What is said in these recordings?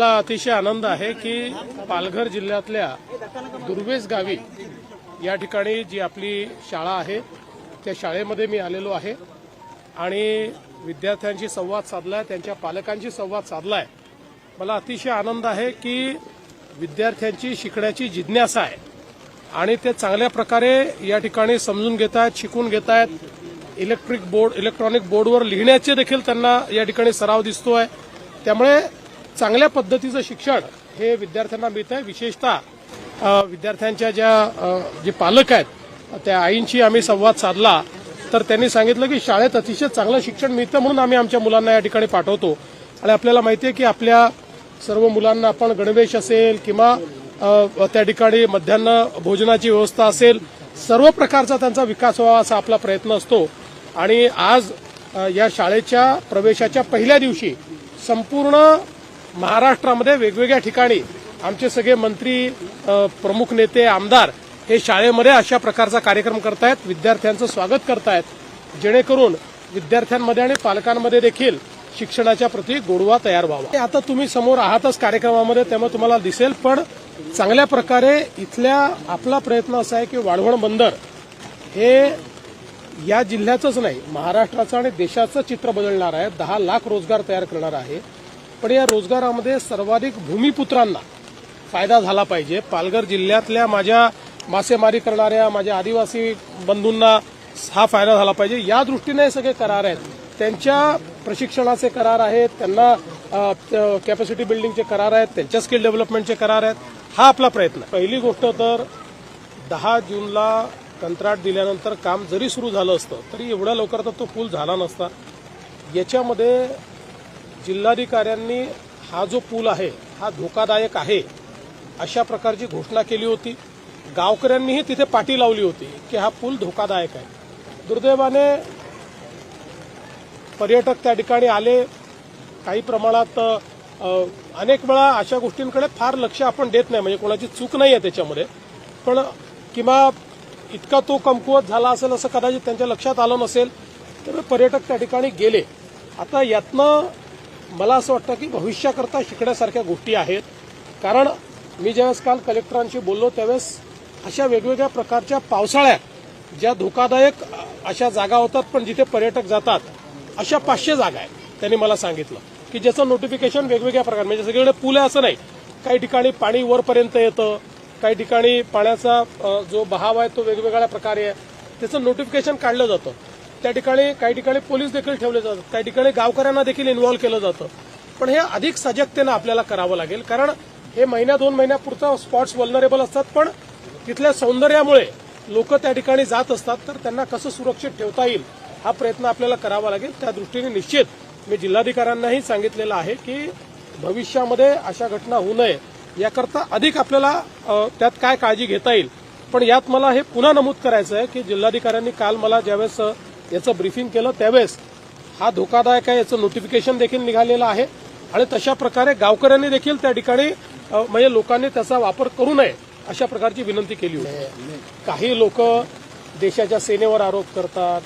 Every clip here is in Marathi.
मला अतिशय आनंद आहे की पालघर जिल्ह्यातल्या दुर्वेस गावी या ठिकाणी जी आपली शाळा आहे त्या शाळेमध्ये मी आलेलो आहे. आणि विद्यार्थ्यांशी संवाद साधलाय त्यांच्या पालकांशी संवाद साधलाय. मला अतिशय आनंद आहे की विद्यार्थ्यांची शिकण्याची जिज्ञासा आहे. आणि ते चांगल्या प्रकारे या ठिकाणी समजून घेत आहेत शिकून घेत आहेत इलेक्ट्रिक बोर्ड इलेक्ट्रॉनिक बोर्डवर लिहिण्याचे देखील त्यांना या ठिकाणी सराव दिसतो आहे त्यामुळे चांगल्या पद्धतीचं शिक्षण हे विद्यार्थ्यांना मिळत आहे विशेषतः विद्यार्थ्यांच्या ज्या जे पालक आहेत त्या आईंशी आम्ही संवाद साधला तर त्यांनी सांगितलं की शाळेत अतिशय चांगलं शिक्षण मिळतं म्हणून आम्ही आमच्या मुलांना या ठिकाणी पाठवतो. आणि आपल्याला माहिती आहे की आपल्या सर्व मुलांना आपण गणवेश असेल किंवा त्या ठिकाणी मध्यान्ह भोजनाची व्यवस्था असेल सर्व प्रकारचा त्यांचा विकास व्हावा असा आपला प्रयत्न असतो. आणि आज या शाळेच्या प्रवेशाच्या पहिल्या दिवशी संपूर्ण महाराष्ट्रामध्ये वेगवेगळ्या ठिकाणी आमचे सगळे मंत्री प्रमुख नेते आमदार हे शाळेमध्ये अशा प्रकारचा कार्यक्रम करतायत विद्यार्थ्यांचं स्वागत करतायत. जेणेकरून विद्यार्थ्यांमध्ये आणि पालकांमध्ये देखील शिक्षणाच्या प्रती गोडवा तयार व्हावा. आता तुम्ही समोर आहातच कार्यक्रमामध्ये त्यामुळे तुम्हाला दिसेल पण चांगल्या प्रकारे इथल्या आपला प्रयत्न असा आहे की वाढवण बंदर हे या जिल्ह्याचंच नाही महाराष्ट्राचं आणि देशाचं चित्र बदलणार आहे. दहा लाख रोजगार तयार करणार आहे. पण या रोजगारामध्ये सर्वाधिक भूमिपुत्रांना फायदा झाला पाहिजे. पालघर जिल्ह्यातल्या माझ्या मासेमारी करणाऱ्या माझ्या आदिवासी बंधूंना हा फायदा झाला पाहिजे. या दृष्टीने हे सगळे करार आहेत. त्यांच्या प्रशिक्षणाचे करार आहेत त्यांना कॅपॅसिटी बिल्डिंगचे करार आहेत त्यांच्या स्किल डेव्हलपमेंटचे करार आहेत. हा आपला प्रयत्न. पहिली गोष्ट तर दहा जूनला कंत्राट दिल्यानंतर काम जरी सुरू झालं असतं तरी एवढ्या लवकर तर तो पूल झाला नसता. याच्यामध्ये जिल्हाधिकाऱ्यांनी हा जो पूल आहे हा धोकादायक आहे अशा प्रकारची घोषणा केली होती. गावकऱ्यांनीही तिथे पाठी लावली होती की हा पूल धोकादायक आहे. दुर्दैवाने पर्यटक त्या ठिकाणी आले. काही प्रमाणात अनेक वेळा अशा गोष्टींकडे फार लक्ष आपण देत नाही म्हणजे कोणाची चूक नाही आहे त्याच्यामध्ये. पण किंवा इतका तो कमकुवत झाला असेल असं कदाचित त्यांच्या लक्षात आलं नसेल तर पर्यटक त्या ठिकाणी गेले. आता यातनं मला असं वाटतं की भविष्याकरता शिकण्यासारख्या गोष्टी आहेत. कारण मी ज्यावेळेस काल कलेक्टरांशी बोललो त्यावेळेस अशा वेगवेगळ्या प्रकारच्या पावसाळ्यात ज्या धोकादायक अशा जागा होतात पण जिथे पर्यटक जातात अशा पाचशे जागा आहेत त्यांनी मला सांगितलं की ज्याचं नोटिफिकेशन वेगवेगळ्या प्रकार म्हणजे सगळीकडे पूल आहे असं नाही. काही ठिकाणी पाणी वरपर्यंत येतं काही ठिकाणी पाण्याचा जो बहाव आहे तो वेगवेगळ्या प्रकारे आहे. त्याचं नोटिफिकेशन काढलं जातं. त्या ठिकाणी काही ठिकाणी पोलीस देखील ठेवले जातात. काही ठिकाणी गावकऱ्यांना देखील इन्व्हॉल्व्ह केलं जातं. पण हे अधिक सजगतेनं आपल्याला करावं लागेल. कारण हे महिन्या दोन महिन्यापुरता स्पॉट्स वल्नरेबल असतात पण तिथल्या सौंदर्यामुळे लोक त्या ठिकाणी जात असतात. तर त्यांना कसं सुरक्षित ठेवता येईल हा प्रयत्न आपल्याला करावा लागेल. त्या दृष्टीने निश्चित मी जिल्हाधिकाऱ्यांनाही सांगितलेलं आहे की भविष्यामध्ये अशा घटना होऊ नये. याकरता अधिक आपल्याला त्यात काय काळजी घेता येईल. पण यात मला हे पुन्हा नमूद करायचं आहे की जिल्हाधिकाऱ्यांनी काल मला ज्यावेळेस याचं ब्रीफिंग केलं त्यावेळेस हा धोकादायक आहे याचं नोटिफिकेशन देखील निघालेलं आहे. आणि तशा प्रकारे गावकऱ्यांनी देखील त्या ठिकाणी म्हणजे लोकांनी त्याचा वापर करू नये अशा प्रकारची विनंती केली होती. काही लोक देशाच्या सेनेवर आरोप करतात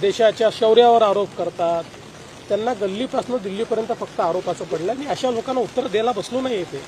देशाच्या शौर्यावर आरोप करतात. त्यांना गल्लीपासून दिल्लीपर्यंत फक्त आरोपाचं पडलं. आणि अशा लोकांना उत्तर द्यायला बसलो नाही येते